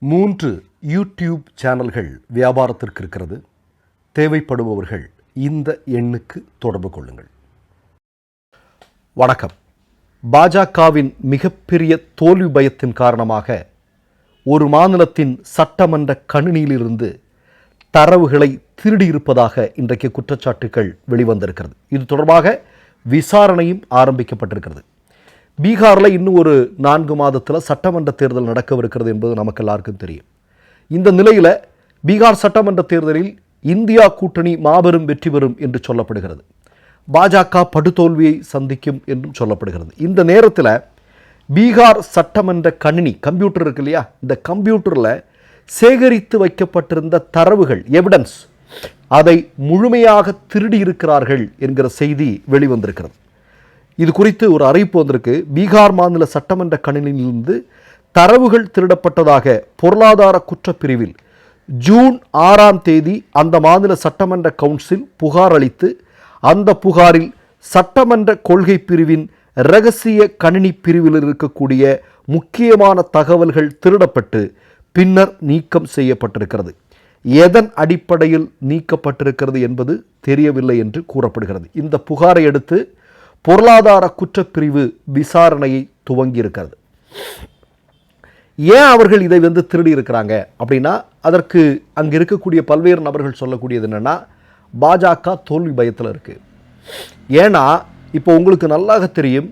மூன்று யூடியூப் சேனல்கள் வியாபாரத்திற்கு இருக்கிறது. தேவைப்படுபவர்கள் இந்த எண்ணுக்கு தொடர்பு கொள்ளுங்கள். வணக்கம். பாஜகவின் மிகப்பெரிய தோல்வி பயத்தின் காரணமாக ஒரு மாநிலத்தின் சட்டமன்ற கணினியிலிருந்து தரவுகளை திருடியிருப்பதாக இன்றைக்கு குற்றச்சாட்டுகள் வெளிவந்திருக்கிறது. இது தொடர்பாக விசாரணையும் ஆரம்பிக்கப்பட்டிருக்கிறது. பீகாரில் இன்னும் ஒரு நான்கு மாதத்தில் சட்டமன்ற தேர்தல் நடக்கவிருக்கிறது என்பது நமக்கு எல்லாருக்கும் தெரியும். இந்த நிலையில் பீகார் சட்டமன்ற தேர்தலில் இந்தியா கூட்டணி மாபெரும் வெற்றி பெறும் என்று சொல்லப்படுகிறது. பாஜக படுதோல்வியை சந்திக்கும் என்றும் சொல்லப்படுகிறது. இந்த நேரத்தில் பீகார் சட்டமன்ற கணினி கம்ப்யூட்டர் இருக்கு இல்லையா? இந்த கம்ப்யூட்டரில் சேகரித்து வைக்கப்பட்டிருந்த தரவுகள் எவிடன்ஸ் அதை முழுமையாக திருடி இருக்கிறார்கள் என்கிற செய்தி வெளிவந்திருக்கிறது. இது குறித்து ஒரு அறிவிப்பு வந்திருக்கு. பீகார் மாநில சட்டமன்ற கணினியிலிருந்து தரவுகள் திருடப்பட்டதாக பொருளாதார குற்றப்பிரிவில் ஜூன் ஆறாம் தேதி அந்த மாநில சட்டமன்ற கவுன்சில் புகார் அளித்து அந்த புகாரில் சட்டமன்ற கொள்கை பிரிவின் இரகசிய கணினி பிரிவில் இருக்கக்கூடிய முக்கியமான தகவல்கள் திருடப்பட்டு பின்னர் நீக்கம் செய்யப்பட்டிருக்கிறது. எதன் அடிப்படையில் நீக்கப்பட்டிருக்கிறது என்பது தெரியவில்லை என்று கூறப்படுகிறது. இந்த புகாரை அடுத்து பொருளாதார குற்றப்பிரிவு விசாரணையை துவங்கியிருக்கிறது. ஏன் அவர்கள் இதை வந்து திருடி இருக்கிறாங்க அப்படின்னா அதற்கு அங்கே இருக்கக்கூடிய பல்வேறு நபர்கள் சொல்லக்கூடியது என்னென்னா பாஜக தோல்வி பயத்தில் இருக்குது ஏன்னா இப்போ உங்களுக்கு நல்லாக தெரியும்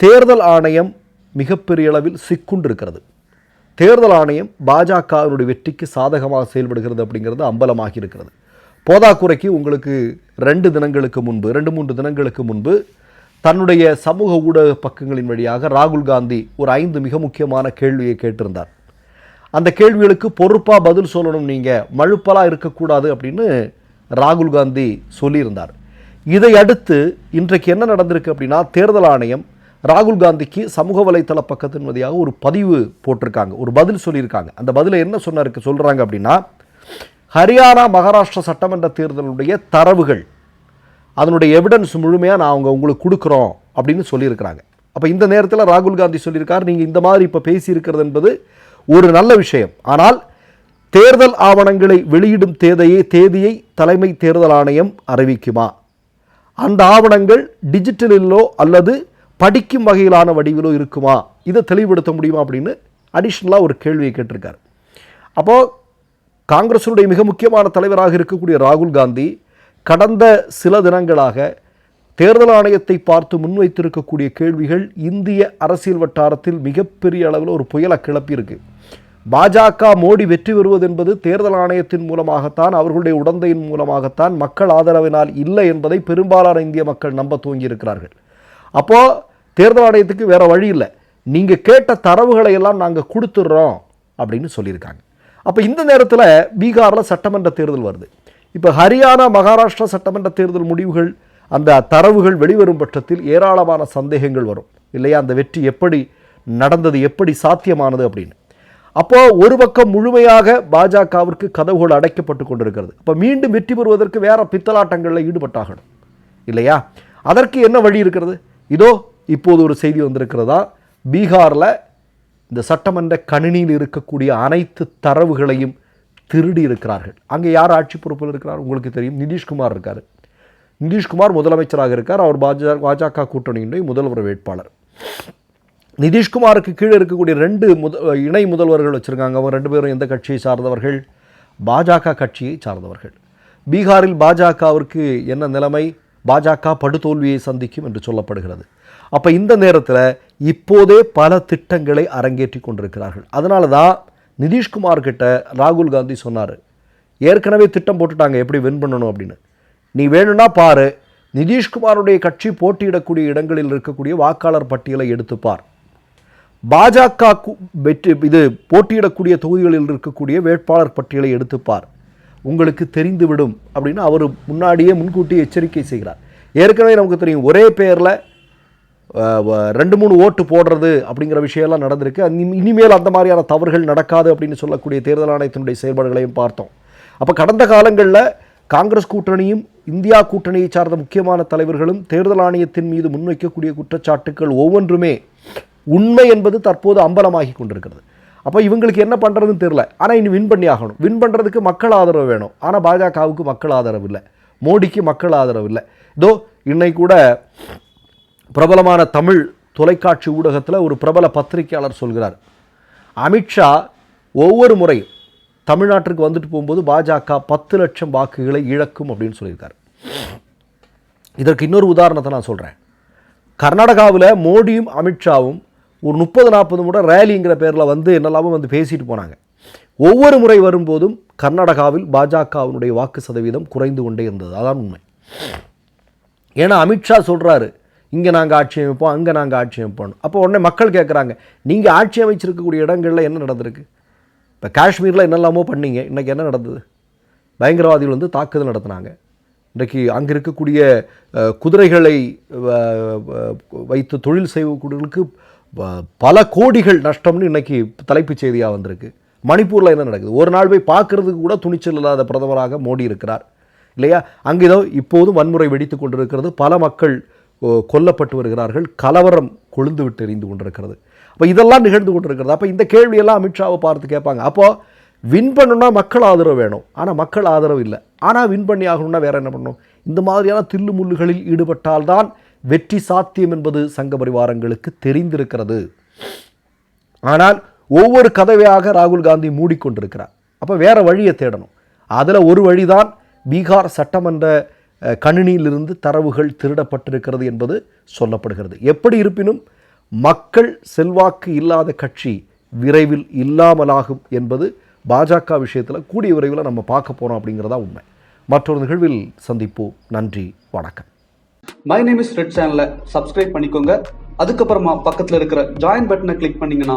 தேர்தல் ஆணையம் மிகப்பெரிய அளவில் சிக்குண்டு இருக்கிறது தேர்தல் ஆணையம் பாஜகவினுடைய வெற்றிக்கு சாதகமாக செயல்படுகிறது அப்படிங்கிறது அம்பலமாகி இருக்கிறது. போதாக்குறைக்கு உங்களுக்கு ரெண்டு தினங்களுக்கு முன்பு ரெண்டு மூன்று தினங்களுக்கு முன்பு தன்னுடைய சமூக ஊடக பக்கங்களின் வழியாக ராகுல் காந்தி ஒரு ஐந்து மிக முக்கியமான கேள்வியை கேட்டிருந்தார். அந்த கேள்விகளுக்கு பொறுப்பாக பதில் சொல்லணும் நீங்கள் மழுப்பலாக இருக்கக்கூடாது அப்படின்னு ராகுல் காந்தி சொல்லியிருந்தார். இதை அடுத்து இன்றைக்கு என்ன நடந்திருக்கு அப்படின்னா தேர்தல் ஆணையம் ராகுல் காந்திக்கு சமூக வலைத்தள பக்கத்தின் வழியாக ஒரு பதிவு போட்டிருக்காங்க ஒரு பதில் சொல்லியிருக்காங்க. அந்த பதிலை என்ன சொன்னாருக்கு சொல்கிறாங்க அப்படின்னா ஹரியானா மகாராஷ்டிரா சட்டமன்ற தேர்தலுடைய தரவுகள் அதனுடைய எவிடன்ஸ் முழுமையாக நான் அவங்க உங்களுக்கு கொடுக்குறோம் அப்படின்னு சொல்லியிருக்கிறாங்க. அப்போ இந்த நேரத்தில் ராகுல் காந்தி சொல்லியிருக்கார் நீங்கள் இந்த மாதிரி இப்போ பேசியிருக்கிறது என்பது ஒரு நல்ல விஷயம். ஆனால் தேர்தல் ஆவணங்களை வெளியிடும் தேதியை தேதியை தலைமை தேர்தல் ஆணையம் அறிவிக்குமா? அந்த ஆவணங்கள் டிஜிட்டலிலோ அல்லது படிக்கும் வகையிலான வடிவிலோ இருக்குமா? இதை தெளிவுபடுத்த முடியுமா அப்படின்னு அடிஷ்னலாக ஒரு கேள்வியை கேட்டிருக்கார். அப்போது காங்கிரஸுடைய மிக முக்கியமான தலைவராக இருக்கக்கூடிய ராகுல் காந்தி கடந்த சில தினங்களாக தேர்தல் ஆணையத்தை பார்த்து முன்வைத்திருக்கக்கூடிய கேள்விகள் இந்திய அரசியல் வட்டாரத்தில் மிகப்பெரிய அளவில் ஒரு புயலை கிளப்பியிருக்கு. பாஜக மோடி வெற்றி பெறுவது என்பது தேர்தல் ஆணையத்தின் மூலமாகத்தான் அவர்களுடைய உடந்தையின் மூலமாகத்தான் மக்கள் ஆதரவினால் இல்லை என்பதை பெரும்பாலான இந்திய மக்கள் நம்ப துவங்கியிருக்கிறார்கள். அப்போது தேர்தல் ஆணையத்துக்கு வேற வழி இல்லை. நீங்கள் கேட்ட தரவுகளை எல்லாம் நாங்கள் கொடுத்துட்றோம் அப்படின்னு சொல்லியிருக்காங்க. அப்போ இந்த நேரத்தில் பீகாரில் சட்டமன்ற தேர்தல் வருது. இப்போ ஹரியானா மகாராஷ்டிரா சட்டமன்ற தேர்தல் முடிவுகள் அந்த தரவுகள் வெளிவரும் பட்சத்தில் ஏராளமான சந்தேகங்கள் வரும். இல்லையா? அந்த வெற்றி எப்படி நடந்தது எப்படி சாத்தியமானது அப்படின்னு. அப்போ ஒரு பக்கம் முழுமையாக பாஜகவிற்கு கதவுகள் அடைக்கப்பட்டு கொண்டிருக்கிறது. அப்போ மீண்டும் வெற்றி பெறுவதற்கு வேற பித்தலாட்டங்களில் ஈடுபட்டாகணும். இல்லையா? அதற்கு என்ன வழி இருக்கிறது? இதோ இப்போது ஒரு செய்தி வந்திருக்கிறதா? பீகாரில் இந்த சட்டமன்ற கணினியில் இருக்கக்கூடிய அனைத்து தரவுகளையும் திருடி இருக்கிறார்கள். அங்கே யார் ஆட்சி பொறுப்பில் இருக்கிறார்? உங்களுக்கு தெரியும். நிதிஷ்குமார் இருக்கார். நிதிஷ்குமார் முதலமைச்சராக இருக்கார். அவர் பாஜக பாஜக கூட்டணியினுடைய முதல்வர் வேட்பாளர். நிதிஷ்குமாருக்கு கீழே இருக்கக்கூடிய ரெண்டு முத இணை முதல்வர்கள் வச்சுருக்காங்க. அவங்க ரெண்டு பேரும் எந்த கட்சியை சார்ந்தவர்கள்? பாஜக கட்சியை சார்ந்தவர்கள். பீகாரில் பாஜகவிற்கு என்ன நிலைமை? பாஜக படுதோல்வியை சந்திக்கும் என்று சொல்லப்படுகிறது. அப்போ இந்த நேரத்தில் இப்போதே பல திட்டங்களை அரங்கேற்றி கொண்டிருக்கிறார்கள். அதனால தான் நிதிஷ்குமார் கிட்ட ராகுல் காந்தி சொன்னார். ஏற்கனவே திட்டம் போட்டுட்டாங்க எப்படி வின் பண்ணணும் அப்படின்னு. நீ வேணும்னா பாரு நிதிஷ்குமாருடைய கட்சி போட்டியிடக்கூடிய இடங்களில் இருக்கக்கூடிய வாக்காளர் பட்டியலை எடுத்துப்பார் பாஜக வெற்றி இது போட்டியிடக்கூடிய தொகுதிகளில் இருக்கக்கூடிய வேட்பாளர் பட்டியலை எடுத்துப்பார் உங்களுக்கு தெரிந்துவிடும் அப்படின்னு அவர் முன்னாடியே முன்கூட்டி எச்சரிக்கை செய்கிறார். ஏற்கனவே நமக்கு தெரியும் ஒரே பேரில் ரெண்டு மூணு ஓட்டு போடுறது அப்படிங்கிற விஷயம்லாம் நடந்திருக்கு. இனிமேல் அந்த மாதிரியான தவறுகள் நடக்காது அப்படின்னு சொல்லக்கூடிய தேர்தல் ஆணையத்தினுடைய செயல்பாடுகளையும் பார்த்தோம். அப்போ கடந்த காலங்களில் காங்கிரஸ் கூட்டணியும் இந்தியா கூட்டணியை சார்ந்த முக்கியமான தலைவர்களும் தேர்தல் ஆணையத்தின் மீது முன்வைக்கக்கூடிய குற்றச்சாட்டுக்கள் ஒவ்வொன்றுமே உண்மை என்பது தற்போது அம்பலமாகி கொண்டிருக்கிறது. அப்போ இவங்களுக்கு என்ன பண்ணுறதுன்னு தெரில ஆனால் இனி வின் பண்ணி ஆகணும். வின் பண்ணுறதுக்கு மக்கள் ஆதரவு வேணும். ஆனால் பாஜகவுக்கு மக்கள் ஆதரவு இல்லை. மோடிக்கு மக்கள் ஆதரவு இல்லை. இதோ இன்னைக்கு கூட பிரபலமான தமிழ் தொலைக்காட்சி ஊடகத்தில் ஒரு பிரபல பத்திரிகையாளர் சொல்கிறார். அமித்ஷா ஒவ்வொரு முறையும் தமிழ்நாட்டிற்கு வந்துட்டு போகும்போது பாஜக பத்து லட்சம் வாக்குகளை இழக்கும் அப்படின்னு சொல்லியிருக்காரு. இதற்கு இன்னொரு உதாரணத்தை நான் சொல்கிறேன் கர்நாடகாவில் மோடியும் அமித்ஷாவும் ஒரு முப்பது நாற்பது முறை ரேலிங்கிற பேரில் வந்து என்னெல்லாமோ வந்து பேசிட்டு போனாங்க. ஒவ்வொரு முறை வரும்போதும் கர்நாடகாவில் பாஜகவினுடைய வாக்கு சதவீதம் குறைந்து கொண்டே இருந்தது. அதான் உண்மை. ஏன்னா அமித்ஷா சொல்கிறாரு இங்கே நாங்கள் ஆட்சி அமைப்போம் அங்கே நாங்கள் ஆட்சி அமைப்போம் அப்போ உடனே மக்கள் கேட்குறாங்க நீங்கள் ஆட்சி அமைச்சிருக்கக்கூடிய இடங்களில் என்ன நடந்திருக்கு? இப்போ காஷ்மீரில் என்னெல்லாமோ பண்ணீங்க இன்றைக்கி என்ன நடந்தது? பயங்கரவாதிகள் வந்து தாக்குதல் நடத்தினாங்க. இன்றைக்கு அங்கே இருக்கக்கூடிய குதிரைகளை வைத்து தொழில் செய்யக்கூடியவர்களுக்கு ப- பல கோடிகள் நஷ்டம்னு இன்றைக்கி தலைப்புச் செய்தியாக வந்திருக்கு. மணிப்பூரில் என்ன நடக்குது? ஒரு நாள் போய் பார்க்கறதுக்கு கூட துணிச்சல் இல்லாத பிரதமராக மோடி இருக்கிறார். இல்லையா? அங்கே ஏதோ இப்போதும் வன்முறை வெடித்து கொண்டிருக்கிறது. பல மக்கள் கொல்லப்பட்டு வருகிறார்கள். கலவரம் கொழுந்து விட்டு எரிந்து கொண்டிருக்கிறது. அப்போ இதெல்லாம் நிகழ்ந்து கொண்டிருக்கிறது. அப்போ இந்த கேள்வியெல்லாம் அமித்ஷாவை பார்த்து கேட்பாங்க. அப்போது வின் பண்ணணும்னா மக்கள் ஆதரவு வேணும். ஆனால் மக்கள் ஆதரவு இல்லை. ஆனால் வின் பண்ணி ஆகணும்னா வேறு என்ன பண்ணணும்? இந்த மாதிரியான தில்லு முள்ளுகளில் ஈடுபட்டால்தான் வெற்றி சாத்தியம் என்பது சங்க பரிவாரங்களுக்கு தெரிந்திருக்கிறது. ஆனால் ஒவ்வொரு கதவையாக ராகுல் காந்தி மூடிக்கொண்டிருக்கிறார். அப்போ வேறு வழியை தேடணும். அதில் ஒரு வழிதான் பீகார் சட்டமன்ற கணினியிலிருந்து தரவுகள் திருடப்பட்டிருக்கிறது என்பது சொல்லப்படுகிறது. எப்படி இருப்பினும் மக்கள் செல்வாக்கு இல்லாத கட்சி விரைவில் இல்லாமலாகும் என்பது பாஜக விஷயத்தில் கூடிய விரைவில் நம்ம பார்க்க போகிறோம் அப்படிங்கிறதா உண்மை. மற்றொரு நிகழ்வில் சந்திப்போம். நன்றி வணக்கம். மை நேம் இஸ் ரெட் சேனலை சப்ஸ்கிரைப் பண்ணிக்கோங்க. அதுக்கப்புறமா பக்கத்தில் இருக்கிற ஜாயின் பட்டனை கிளிக் பண்ணீங்கன்னா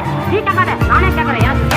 はいいい方で招いてくれよ